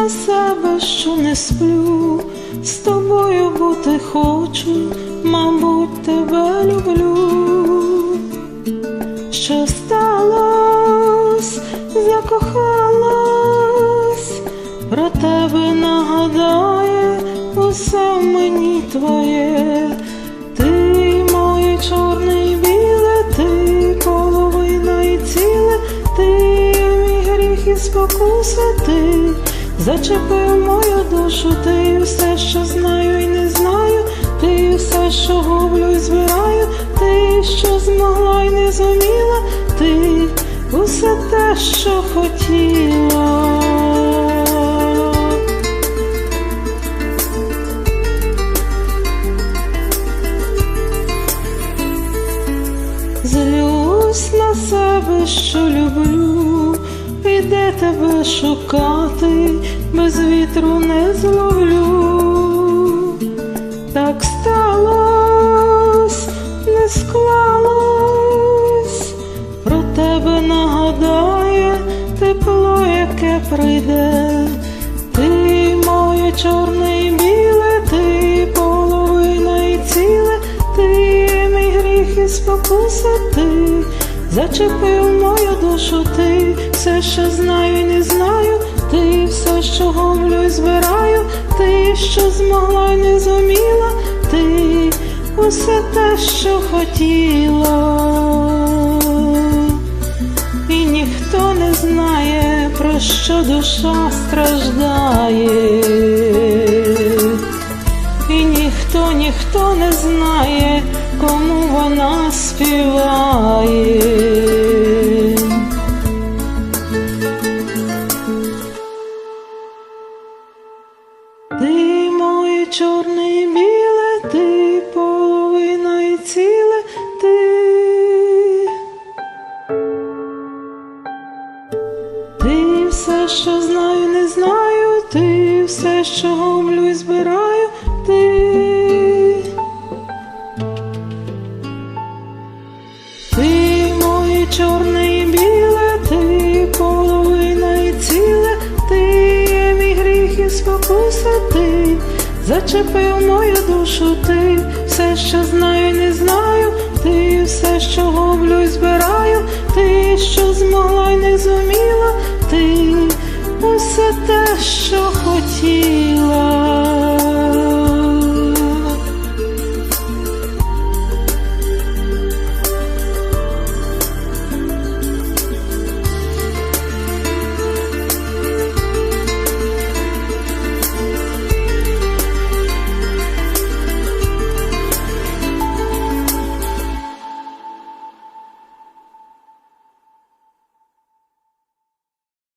на себе, що не сплю, з тобою бути хочу, мабуть, тебе люблю. Що сталось, закохалась, про тебе нагадає усе мені твоє, гріх спокуса, ти. Зачепив мою душу, ти все, що знаю і не знаю, ти все, що гублю і збираю, ти що змогла і не зуміла, ти усе те, що хотіла. Злюсь на себе, що люблю, і де тебе шукати, без вітру не зловлю. Так сталось, не склалось, про тебе нагадає тепло, яке прийде. Ти моє чорне і біле, ти половина і ціле, ти мій гріх і спокуса, ти зачепив мою душу, ти все, що знаю і не знаю, ти все, що гублю і збираю, ти, що змогла і не зуміла, ти усе те, що хотіла. І ніхто не знає, про що душа страждає. І ніхто, ніхто не знає, кому вона співає. Чорне і біле, ти половина і ціле, ти. Ти все, що знаю, не знаю, ти все, що гомлю і збираю, ти. Зачепив мою душу, ти все, що знаю, не знаю, ти все, що гублю і збираю, ти що змогла й не зуміла, ти усе те, що хотіла.